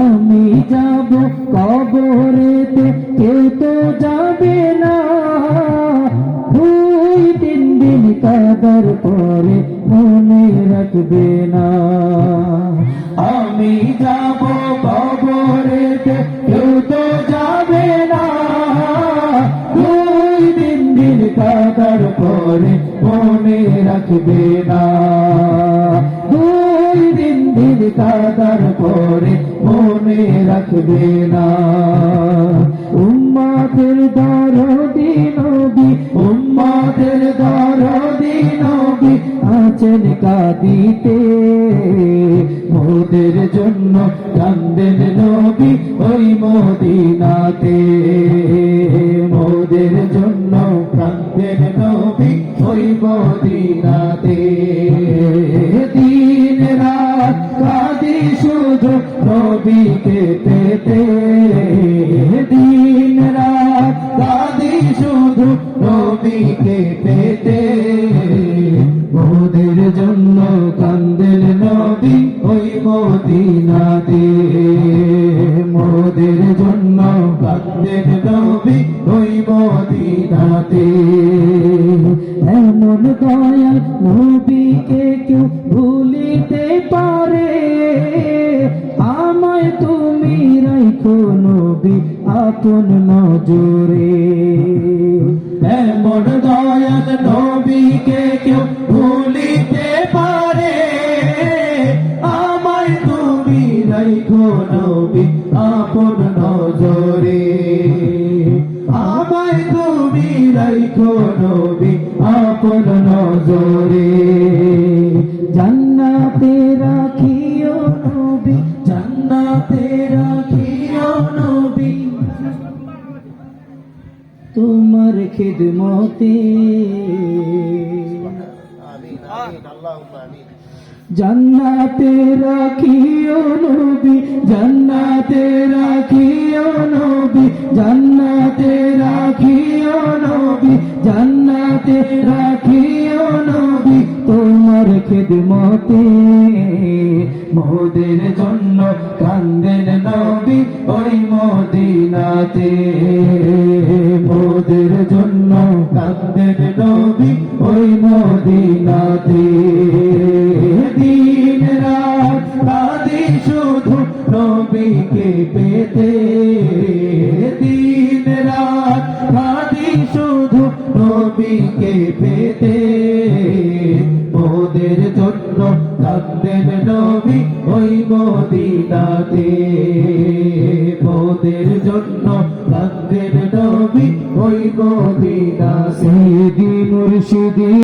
আমি যাব কবরেতে, কেউ তো যাবে না। দুই তিন দিন কাদার পরে মনে রাখবে না। আমি যাব কবরেতে, কেউ তো যাবে না। দুই তিন দিন কাদার পরে মনে রাখবে না। দিন দিন কাদার পরে মনে রাখবে না। উম্মাদের দরদি নবী, উম্মাদের দরদি নবী আছেন কাঁদিতে। মোদের জন্য কান্দেন নবী ওই মদিনাতে। মোদের জন্য কান্দেন নবী ওই মদিনাতে। কাঁদি শুধু নবীকে পেতে দিন রাত কাঁদি শুধু নবীকে পেতে মোদের জন্য কান্দেন নবী ওই মদিনাতে মোদের জন্য কান্দেন নবী ওই মদিনাতে এমন দয়াল আপন নজরে এমন দয়াল নবীকে কেউ ভুলিতে পারে। আমায় তুমি রাখো নবী আপন নজরে। আমায় তুমি রাখো নবী আপন নজরে। জান্নাতে তোমার খিদমতে। জান্নাতে রাখিও নবী, জান্নাতে রাখিও নবী, জান্নাতে রাখিও নবী, জান্নাতে রাখিও নবী, তোমার খেদমতে। মোদের জন্য মদিনাতে মোদের জন্য কান্দেন নবী ওই মদিনাতে। দিন রাত কাঁদি শুধু নবীকে পেতে। দিন রাত কাঁদি শুধু নবীকে পেতে। মোদের জন্য থাকতেন নবী ওই মদিনাতে। মোদের জন্য থাকতেন নবী ওই মদিনা সেদি মুর্শিদি